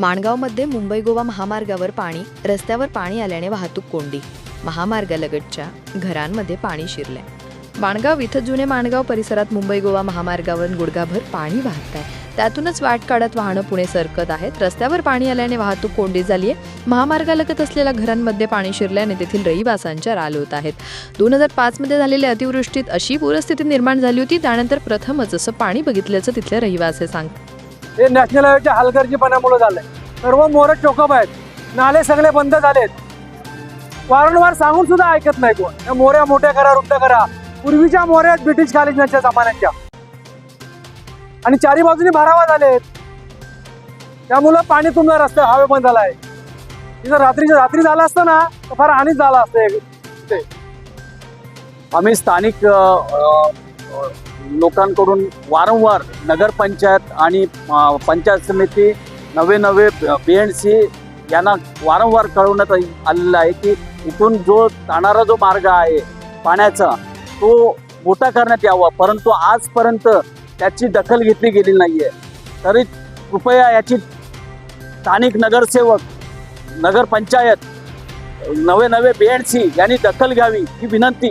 माणगावमध्ये मुंबई गोवा महामार्गावर पाणी रस्त्यावर पाणी आल्याने वाहतूक कोंडी. महामार्गालगतच्या घरांमध्ये पाणी शिरलंय. माणगाव इथं जुने माणगाव परिसरात मुंबई गोवा महामार्गावर गुडघाभर पाणी वाहत आहे त्यातूनच वाट काढत वाहनं पुणे सरकत आहेत. रस्त्यावर पाणी आल्याने वाहतूक कोंडी झाली आहे महामार्गालगत असलेल्या घरांमध्ये पाणी शिरल्याने तेथील रहिवासांच्या राल होत आहेत. दोन हजार पाचमध्ये झालेल्या अतिवृष्टीत अशी पूरस्थिती निर्माण झाली होती त्यानंतर प्रथमच असं पाणी बघितल्याचं तिथल्या रहिवासी सांग हे नॅशनल हायवेच्या हलगर्जीपणामुळे झालंय. सर्व मोर चोकप आहेत. नाले सगळे बंद झालेत. वारंवार सांगून सुद्धा ऐकत नाही कोण. या मोऱ्या मोठ्या करा रुंद करा. पूर्वीच्या मोऱ्या ब्रिटिश कॉलेजच्या जमान्याच्या. आणि चारी बाजूनी भरावा झालेत. त्यामुळं पाणी तुमचा रस्ता हवे बंद झालाय. तिथं रात्रीच्या रात्री झालं असतं ना तर फार हानीच झाला असतं ते. आम्ही स्थानिक लोकांकडून वारंवार नगरपंचायत आणि पंचायत समिती नवे नवे बी एन सी यांना वारंवार कळवण्यात आलेलं आहे की इथून जो जाणारा जो मार्ग आहे पाण्याचा तो मोठा करण्यात यावा. परंतु आजपर्यंत त्याची दखल घेतली गेली नाही आहे तरी कृपया याची स्थानिक नगरसेवक नगरपंचायत नवे नवे बी एन सी यांनी दखल घ्यावी ही विनंती